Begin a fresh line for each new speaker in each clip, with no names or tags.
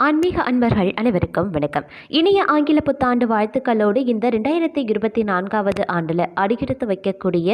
ஆன்மீக அன்பர்கள் அனைவருக்கும் வணக்கம். இனிய ஆங்கில புத்தாண்டு வாழ்த்துக்களோடு இந்த ரெண்டாயிரத்தி இருபத்தி நான்காவது ஆண்டில் அடியெடுத்து வைக்கக்கூடிய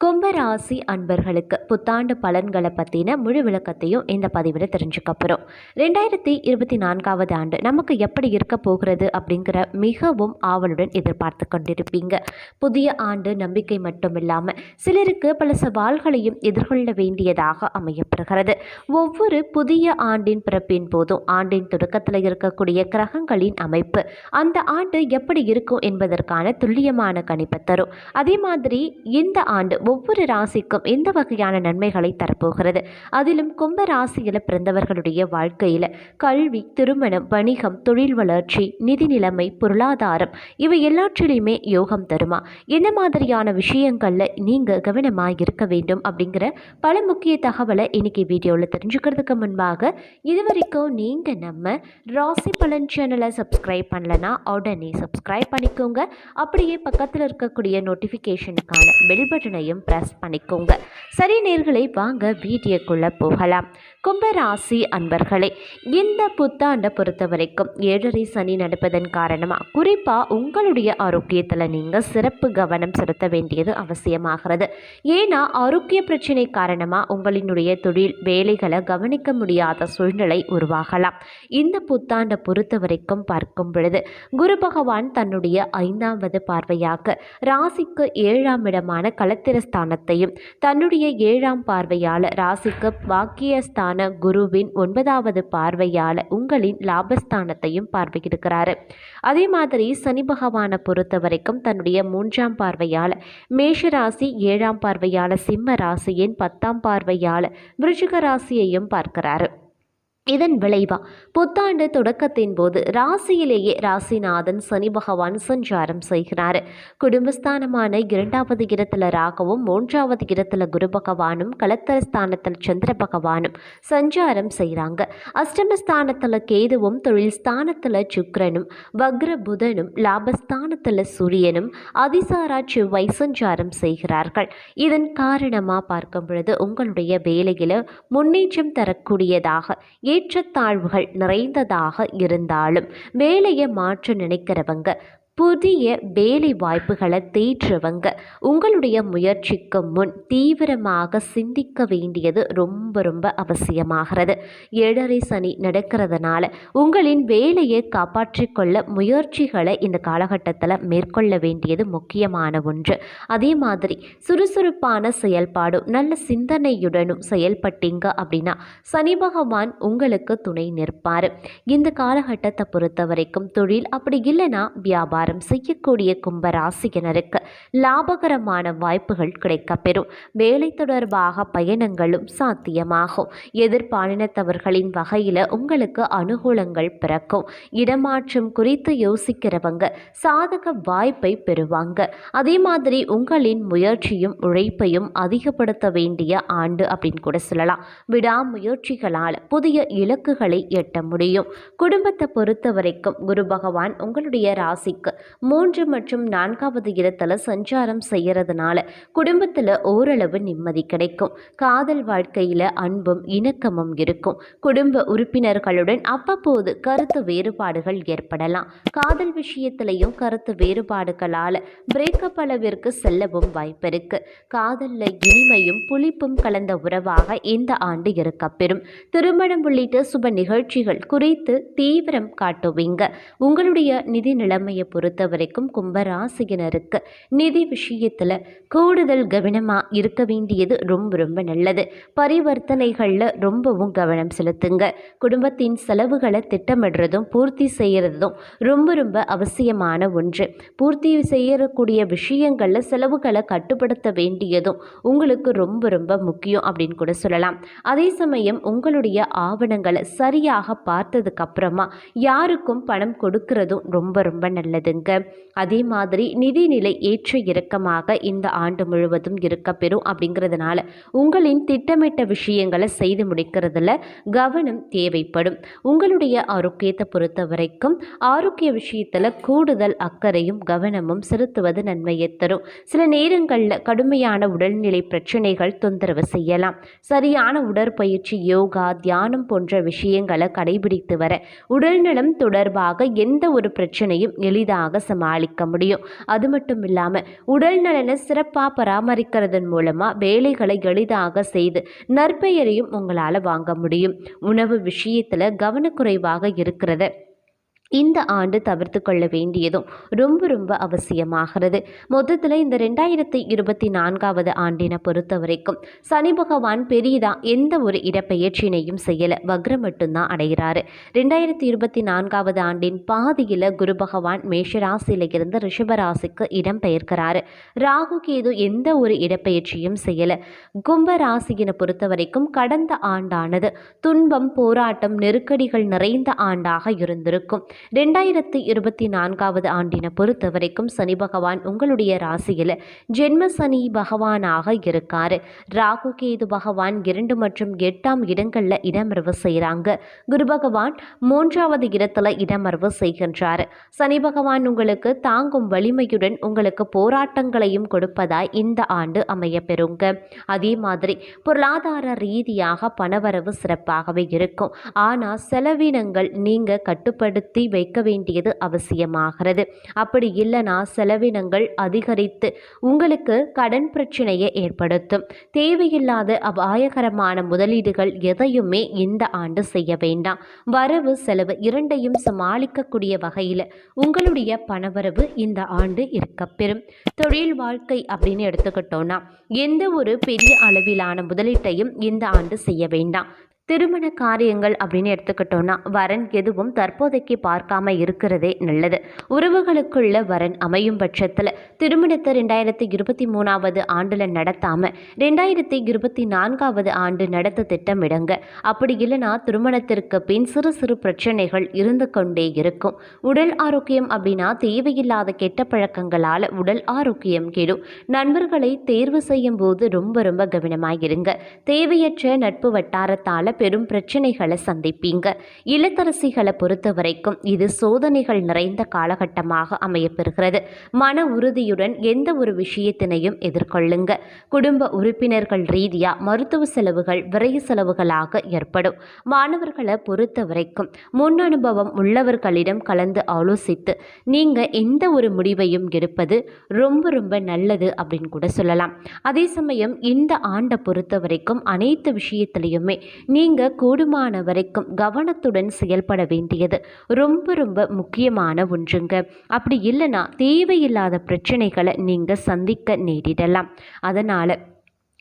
கும்பராசி அன்பர்களுக்கு புத்தாண்டு பலன்களை பற்றின முழு விளக்கத்தையும் இந்த பதிவில் தெரிஞ்சுக்க போகிறோம் ரெண்டாயிரத்தி இருபத்தி நான்காவது ஆண்டு நமக்கு எப்படி இருக்க போகிறது அப்படிங்கிற மிகவும் ஆவலுடன் எதிர்பார்த்து கொண்டிருப்பீங்க. புதிய ஆண்டு நம்பிக்கை மட்டும் இல்லாமல் சிலருக்கு பல சவால்களையும் எதிர்கொள்ள வேண்டியதாக அமையப்படுகிறது. ஒவ்வொரு புதிய ஆண்டின் பிறப்பின் போதும் ஆண்டின் தொடக்கத்தில் இருக்கக்கூடிய கிரகங்களின் அமைப்பு அந்த ஆண்டு எப்படி இருக்கும் என்பதற்கான துல்லியமான கணிப்பை தரும். அதே மாதிரி இந்த ஆண்டு ஒவ்வொரு ராசிக்கும் இந்த வகையான நன்மைகளை தரப்போகிறது? அதிலும் கும்ப ராசியில் பிறந்தவர்களுடைய வாழ்க்கையில் கல்வி திருமணம் வணிகம் தொழில் வளர்ச்சி நிதி நிலைமை பொருளாதாரம் இவை எல்லாற்றிலையுமே யோகம் தருமா? என்ன மாதிரியான விஷயங்களில் நீங்கள் கவனமாக இருக்க வேண்டும் அப்படிங்கிற பல முக்கிய தகவலை இன்னைக்கு வீடியோவில் தெரிஞ்சுக்கிறதுக்கு முன்பாக இதுவரைக்கும் நீங்கள் நம்ம ராசி பலன் சேனலை சப்ஸ்கிரைப் பண்ணலன்னா உடனே சப்ஸ்கிரைப் பண்ணிக்கோங்க. அப்படியே பக்கத்தில் இருக்கக்கூடிய நோட்டிஃபிகேஷனுக்கான பெல் பட்டனையும் ப்ரெஸ் பண்ணிக்கோங்க. சரி நேர்களை வாங்க வீடியோக்குள்ளே போகலாம். கும்பராசி அன்பர்களே இந்த புத்தாண்டை பொறுத்த வரைக்கும் ஏழரை சனி நடப்பதன் காரணமாக குறிப்பாக உங்களுடைய ஆரோக்கியத்தில் நீங்கள் சிறப்பு கவனம் செலுத்த வேண்டியது அவசியமாகிறது. ஏன்னா ஆரோக்கிய பிரச்சனை காரணமாக உங்களினுடைய தொழில் வேலைகளை கவனிக்க முடியாத சூழ்நிலை உருவாகலாம். இந்த புத்தாண்டை பொறுத்த வரைக்கும் பார்க்கும் பொழுது குரு பகவான் தன்னுடைய ஐந்தாவது பார்வையாக ராசிக்கு ஏழாம் இடமான ஸ்தானத்தையும் தன்னுடைய ஏழாம் பார்வையால் ராசிக்கு பாக்கியஸ்தான குருவின் ஒன்பதாவது பார்வையால் உங்களின் லாபஸ்தானத்தையும் பார்வையிடுகிறாரு. அதே மாதிரி சனி பகவானை பொறுத்த வரைக்கும் தன்னுடைய மூன்றாம் பார்வையால் மேஷராசி ஏழாம் பார்வையால் சிம்ம ராசியின் பத்தாம் பார்வையால் விருச்சிக ராசியையும் பார்க்கிறாரு. இதன் விளைவா? புத்தாண்டு தொடக்கத்தின் போது ராசியிலேயே ராசிநாதன் சனி பகவான் சஞ்சாரம் செய்கிறார். குடும்பஸ்தானமான இரண்டாவது இடத்துல ராகவும் மூன்றாவது இடத்துல குரு பகவானும் கலத்தரஸ்தானத்தில் சந்திர பகவானும் சஞ்சாரம் செய்கிறாங்க. அஷ்டமஸ்தானத்தில் கேதுவும் தொழில் ஸ்தானத்தில் சுக்கரனும் வக்ர புதனும் லாபஸ்தானத்தில் சூரியனும் அதிசாரா செவ்வாய் சஞ்சாரம் செய்கிறார்கள். இதன் காரணமாக பார்க்கும் பொழுது உங்களுடைய வேலையில் முன்னேற்றம் தரக்கூடியதாக ஏ ஏற்றத்தாழ்வுகள் நிறைந்ததாக இருந்தாலும் வேலையை மாற்ற நினைக்கிறவங்க புதிய வேலை வாய்ப்புகளை தேற்றவங்க உங்களுடைய முயற்சிக்கு முன் தீவிரமாக சிந்திக்க வேண்டியது ரொம்ப ரொம்ப அவசியமாகிறது. ஏழரை சனி நடக்கிறதுனால உங்களின் வேலையை காப்பாற்றிக்கொள்ள முயற்சிகளை இந்த காலகட்டத்தில் மேற்கொள்ள வேண்டியது முக்கியமான ஒன்று. அதே மாதிரி சுறுசுறுப்பான செயல்பாடும் நல்ல சிந்தனையுடனும் செயல்பட்டீங்க அப்படின்னா சனி பகவான் உங்களுக்கு துணை நிற்பார். இந்த காலகட்டத்தை பொறுத்த வரைக்கும் தொழில் அப்படி இல்லைன்னா வியாபாரம் செய்யக்கூடிய கும்பராசியினருக்கு லாபகரமான வாய்ப்புகள் கிடைக்கப்பெறும். வேலை தொடர்பாக பயணங்களும் சாத்தியமாகும். எதிர்பாலினத்தவர்களின் வகையில் உங்களுக்கு அனுகூலங்கள் பிறக்கும். இடமாற்றம் குறித்து யோசிக்கிறவங்க சாதக வாய்ப்பை பெறுவாங்க. அதே மாதிரி உங்களின் முயற்சியும் உழைப்பையும் அதிகப்படுத்த வேண்டிய ஆண்டு அப்படின்னு கூட சொல்லலாம். விடாமுயற்சிகளால் புதிய இலக்குகளை எட்ட முடியும். குடும்பத்தை பொறுத்த வரைக்கும் குரு பகவான் உங்களுடைய ராசிக்கு மூன்று மற்றும் நான்காவது இடத்துல சஞ்சாரம் செய்யறதுனால குடும்பத்தில் ஓரளவு நிம்மதி கிடைக்கும். காதல் வாழ்க்கையில் அன்பும் இணக்கமும் இருக்கும். குடும்ப உறுப்பினர்களுடன் அவ்வப்போது கருத்து வேறுபாடுகள் ஏற்படலாம். காதல் விஷயத்திலையும் கருத்து வேறுபாடுகளால் பிரேக்கப் அளவிற்கு செல்லவும் வாய்ப்பிருக்கு காதலில் இனிமையும் புளிப்பும் கலந்த உறவாக இந்த ஆண்டு இருக்கப்பெறும் திருமணம் உள்ளிட்ட சுப நிகழ்ச்சிகள் குறித்து தீவிரம் காட்டுவீங்க. உங்களுடைய நிதி நிலைமையை பொறுத்த வரைக்கும் கும்பராசியினருக்கு நிதி விஷயத்தில் கூடுதல் கவனமாக இருக்க வேண்டியது ரொம்ப ரொம்ப நல்லது. பரிவர்த்தனைகளில் ரொம்பவும் கவனம் செலுத்துங்க. குடும்பத்தின் செலவுகளை திட்டமிடுறதும் பூர்த்தி செய்கிறதும் ரொம்ப ரொம்ப அவசியமான ஒன்று. பூர்த்தி செய்யக்கூடிய விஷயங்களில் செலவுகளை கட்டுப்படுத்த வேண்டியதும் உங்களுக்கு ரொம்ப ரொம்ப முக்கியம் அப்படின்னு கூட சொல்லலாம். அதே சமயம் உங்களுடைய ஆவணங்களை சரியாக பார்த்ததுக்கு அப்புறமா யாருக்கும் பணம் கொடுக்கறதும் ரொம்ப ரொம்ப நல்லது. உண்டுங்க அதே மாதிரி நிதிநிலை ஏற்ற இறக்கமாக இந்த ஆண்டு முழுவதும் இருக்க பெறும் அப்படிங்கிறதுனால உங்களின் திட்டமிட்ட விஷயங்களை செய்து முடிக்கிறதுல கவனம் தேவைப்படும். உங்களுடைய ஆரோக்கியத்தை பொறுத்த வரைக்கும் ஆரோக்கிய விஷயத்தில் கூடுதல் அக்கறையும் கவனமும் செலுத்துவது நன்மையை தரும். சில நேரங்களில் கடுமையான உடல்நிலை பிரச்சனைகள் தொந்தரவு செய்யலாம். சரியான உடற்பயிற்சி யோகா தியானம் போன்ற விஷயங்களை கடைபிடித்து வர உடல்நலம் தொடர்பாக எந்த ஒரு பிரச்சனையும் எளிதாக சமாளிக்க முடியும். அது மட்டும் இல்லாமல் உடல் நலனை சிறப்பாக பராமரிக்கிறதன் மூலமாக வேலைகளை எளிதாக செய்து நற்பெயரையும் உங்களால் வாங்க முடியும். உணவு விஷயத்தில் கவனக்குறைவாக இருக்கிறத. இந்த ஆண்டு தவிர்த்து கொள்ள வேண்டியதும் ரொம்ப ரொம்ப அவசியமாகிறது. மொத்தத்தில் இந்த ரெண்டாயிரத்தி இருபத்தி நான்காவது ஆண்டினை பொறுத்த வரைக்கும் சனி பகவான் பெரியதாக எந்த ஒரு இடப்பெயர்ச்சியினையும் செய்யலை. வக்ரம் மட்டும்தான் அடைகிறாரு. ரெண்டாயிரத்தி இருபத்தி நான்காவது ஆண்டின் பாதியில் குரு பகவான் மேஷராசியில் இருந்து ரிஷபராசிக்கு இடம் பெயர்க்கிறாரு ராகு கேது எந்த ஒரு இடப்பெயர்ச்சியும் செய்யலை. கும்ப ராசியினை பொறுத்த வரைக்கும் கடந்த ஆண்டானது துன்பம் போராட்டம் நெருக்கடிகள் நிறைந்த ஆண்டாக இருந்திருக்கும். ரெண்டாயிரத்து இருபத்தி நான்காவது ஆண்டினை பொறுத்த வரைக்கும் சனி பகவான் உங்களுடைய ராசியில் ஜென்ம சனி பகவானாக இருக்கார். ராகு கேது பகவான் இரண்டு மற்றும் எட்டாம் இடங்களில் இடமர்வு செய்கிறாங்க குரு பகவான் மூன்றாவது இடத்துல இடமர்வு செய்கின்றார். சனி பகவான் உங்களுக்கு தாங்கும் வலிமையுடன் உங்களுக்கு போராட்டங்களையும் கொடுப்பதாய் இந்த ஆண்டு அமைய பெறுங்க அதே மாதிரி பொருளாதார ரீதியாக பணவரவு சிறப்பாகவே இருக்கும். ஆனால் செலவினங்கள் நீங்கள் கட்டுப்படுத்தி வைக்க வேண்டியது அவசியமாகிறது. அப்படி இல்லைனா செலவினங்கள் அதிகரித்து உங்களுக்கு கடன் பிரச்சனையை ஏற்படுத்தும். தேவையில்லாத அபாயகரமான முதலீடுகள் எதையுமே இந்த ஆண்டு செய்ய வேண்டாம். வரவு செலவு இரண்டையும் சமாளிக்கக்கூடிய வகையில் உங்களுடைய பணவரவு இந்த ஆண்டு இருக்கப்பெறும் தொழில் வாழ்க்கை அப்படின்னு எடுத்துக்கிட்டோம்னா எந்த ஒரு பெரிய அளவிலான முதலீட்டையும் இந்த ஆண்டு செய்ய வேண்டாம். திருமண காரியங்கள் அப்படின்னு எடுத்துக்கிட்டோன்னா வரன் எதுவும் தற்போதைக்கு பார்க்காம இருக்கிறதே நல்லது. உறவுகளுக்குள்ள வரன் அமையும் பட்சத்தில் திருமணத்தை ரெண்டாயிரத்தி இருபத்தி மூணாவது ஆண்டில் நடத்தாமல் ரெண்டாயிரத்தி இருபத்தி நான்காவது ஆண்டு நடத்த திட்டமிடுங்க. அப்படி இல்லைனா திருமணத்திற்கு பின் சிறு சிறு பிரச்சனைகள் இருந்து கொண்டே இருக்கும். உடல் ஆரோக்கியம் அப்படின்னா தேவையில்லாத கெட்ட பழக்கங்களால் உடல் ஆரோக்கியம் கெடும். நண்பர்களை தேர்வு செய்யும் போது ரொம்ப ரொம்ப கவனமாக இருங்க தேவையற்ற நட்பு வட்டாரத்தால் பெரும் பிரச்சனைகளை சந்திப்பீங்க. இல்லத்தரசிகளை பொறுத்த வரைக்கும் இது சோதனைகள் நிறைந்த காலகட்டமாக அமையப்பெறுகிறது. மன உறுதியுடன் எந்த ஒரு விஷயத்தினையும் எதிர்கொள்ளுங்க. குடும்ப உறுப்பினர்கள் ரீதியாக மருத்துவ செலவுகள் விரைவு செலவுகளாக ஏற்படும். மாணவர்களை பொறுத்த வரைக்கும் முன் அனுபவம் உள்ளவர்களிடம் கலந்து ஆலோசித்து நீங்கள் எந்த ஒரு முடிவையும் எடுப்பது ரொம்ப ரொம்ப நல்லது அப்படின்னு கூட சொல்லலாம். அதே சமயம் இந்த ஆண்டை பொறுத்த வரைக்கும் அனைத்து விஷயத்திலையுமே நீ நீங்கள் கூடுமான வரைக்கும் கவனத்துடன் செயல்பட வேண்டியது. ரொம்ப ரொம்ப முக்கியமான ஒன்றுங்க. அப்படி இல்லைன்னா தேவையில்லாத பிரச்சனைகளை நீங்கள் சந்திக்க நேரிடலாம். அதனால்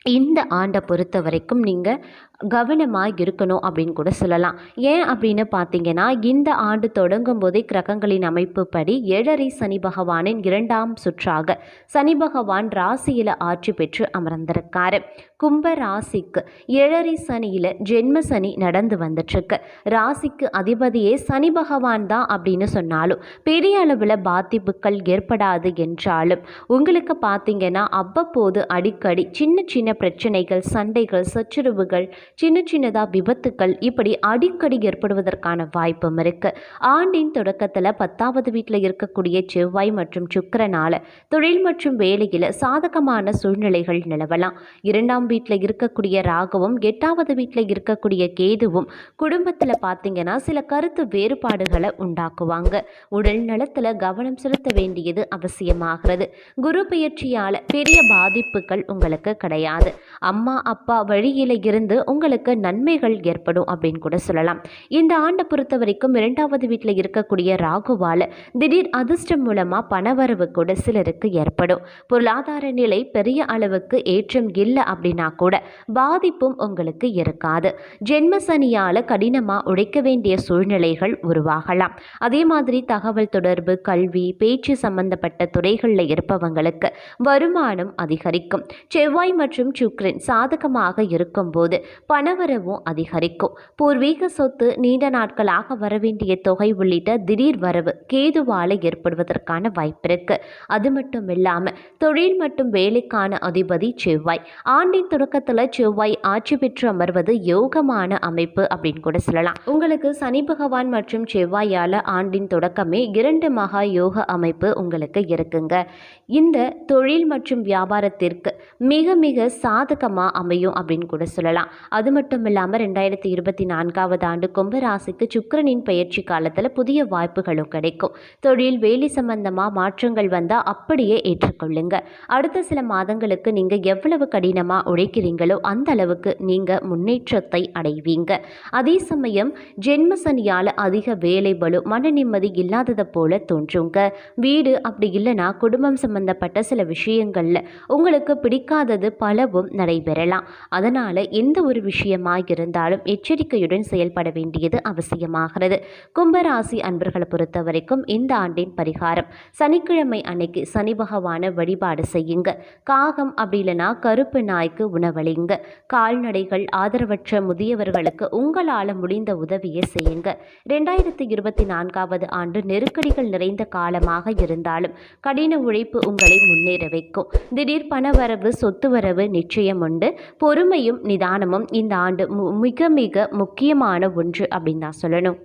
இந்த ஆண்டை பொறுத்த வரைக்கும் நீங்கள் கவனமாக இருக்கணும் அப்படின்னு கூட சொல்லலாம். ஏன் அப்படின்னு பார்த்தீங்கன்னா இந்த ஆண்டு தொடங்கும் போதே கிரகங்களின் அமைப்பு படி ஏழரை சனி பகவானின் இரண்டாம் சுற்றாக சனி பகவான் ராசியில் ஆட்சி பெற்று அமர்ந்திருக்காரு. கும்ப ராசிக்கு ஏழரை சனியில் ஜென்ம சனி நடந்து வந்துட்டுருக்கு. ராசிக்கு அதிபதியே சனி பகவான் தான் அப்படின்னு சொன்னாலும் பெரிய அளவில் பாதிப்புகள் ஏற்படாது என்றாலும் உங்களுக்கு பார்த்தீங்கன்னா அவ்வப்போது அடிக்கடி சின்ன சின்ன பிரச்சனைகள் சண்டைகள் சச்சரவுகள் சின்ன சின்னதாக விபத்துக்கள் இப்படி அடிக்கடி ஏற்படுவதற்கான வாய்ப்பும் இருக்குது ஆண்டின் தொடக்கத்தில் பத்தாவது வீட்டில் இருக்கக்கூடிய செவ்வாய் மற்றும் சுக்கரனால் தொழில் மற்றும் வேலையில் சாதகமான சூழ்நிலைகள் நிலவலாம். இரண்டாம் வீட்டில் இருக்கக்கூடிய ராகவும் எட்டாவது வீட்டில் இருக்கக்கூடிய கேதுவும் குடும்பத்தில் பார்த்தீங்கன்னா சில கருத்து வேறுபாடுகளை உண்டாக்குவாங்க. உடல் நலத்தில் கவனம் செலுத்த வேண்டியது அவசியமாகிறது. குரு பயிற்சியால் பெரிய பாதிப்புகள் உங்களுக்கு கிடையாது. அம்மா அப்பா வழியில் இருந்து உங்களுக்கு நன்மைகள் ஏற்படும் அப்படின்னு கூட சொல்லலாம். இந்த ஆண்டை பொறுத்த வரைக்கும் இரண்டாவது வீட்டில் இருக்கக்கூடிய ராகுவால் திடீர் அதிர்ஷ்டம் மூலமாக பணவரவு கூட சிலருக்கு ஏற்படும். பொருளாதார நிலை பெரிய அளவுக்கு ஏற்றம் இல்லை அப்படின்னா கூட பாதிப்பும் உங்களுக்கு இருக்காது. ஜென்ம சனியால் கடினமாக உழைக்க வேண்டிய சூழ்நிலைகள் உருவாகலாம். அதே மாதிரி தகவல் தொடர்பு கல்வி பேச்சு சம்பந்தப்பட்ட துறைகளில் இருப்பவங்களுக்கு வருமானம் அதிகரிக்கும். செவ்வாய் மற்றும் சுக்ரன் சாதகமாக இருக்கும்போது பணவரவும் அதிகரிக்கும். பூர்வீக சொத்து நீண்ட நாட்களாக வரவேண்டிய தொகை உள்ளிட்ட திடீர் வரவு கேதுவால ஏற்படுவதற்கான வாய்ப்பு இருக்கு. அது மட்டும் இல்லாம தொழில் மற்றும் வேலைக்கான அதிபதி செவ்வாய். ஆண்டின் தொடக்கத்துல செவ்வாய் ஆட்சி பெற்று அமர்வது யோகமான அமைப்பு அப்படின்னு கூட சொல்லலாம். உங்களுக்கு சனி பகவான் மற்றும் செவ்வாயால ஆண்டின் தொடக்கமே இரண்டு மகா யோக அமைப்பு உங்களுக்கு இருக்குங்க. இந்த தொழில் மற்றும் வியாபாரத்திற்கு மிக மிக சாதகமாக அமையும் அப்படின்னு கூட சொல்லலாம். அது மட்டும் இல்லாமல் ரெண்டாயிரத்தி இருபத்தி நான்காவது ஆண்டு கும்பராசிக்கு சுக்கிரனின் பயிற்சி காலத்தில் புதிய வாய்ப்புகளும் கிடைக்கும். தொழில் வேலை சம்பந்தமாக மாற்றங்கள் வந்தால் அப்படியே ஏற்றுக்கொள்ளுங்க. அடுத்த சில மாதங்களுக்கு நீங்கள் எவ்வளவு கடினமாக உழைக்கிறீங்களோ அந்த அளவுக்கு நீங்கள் முன்னேற்றத்தை அடைவீங்க. அதே சமயம் ஜென்ம சனியால் அதிக வேலை பலு மன நிம்மதி இல்லாததை போல தோன்றுங்க. வீடு அப்படி இல்லைன்னா குடும்பம் சம்பந்தப்பட்ட சில விஷயங்களில் உங்களுக்கு பிடிக்காதது பலவும் நடைபெறலாம். அதனால் எந்த ஒரு விஷயமாயிருந்தாலும் எச்சரிக்கையுடன் செயல்பட வேண்டியது அவசியமாகிறது. கும்பராசி அன்பர்களை பொறுத்தவரைக்கும் இந்த ஆண்டின் பரிகாரம். சனிக்கிழமை அன்னைக்கு சனி பகவான வழிபாடு செய்யுங்க. காகம் அப்படி இல்லைன்னா கருப்பு நாய்க்கு உணவளிங்க. கால்நடைகள் ஆதரவற்ற முதியவர்களுக்கு உங்களால் முடிந்த உதவியை செய்யுங்க. ரெண்டாயிரத்தி இருபத்தி நான்காவது ஆண்டு நெருக்கடிகள் நிறைந்த காலமாக இருந்தாலும் கடின உழைப்பு உங்களை முன்னேற வைக்கும். திடீர் பணவரவு சொத்து வரவு நிச்சயம் உண்டு. பொறுமையும் நிதானமும் இந்த ஆண்டு மு- மிக மிக முக்கியமான ஒன்று அப்படின்னு தான் சொல்லணும்.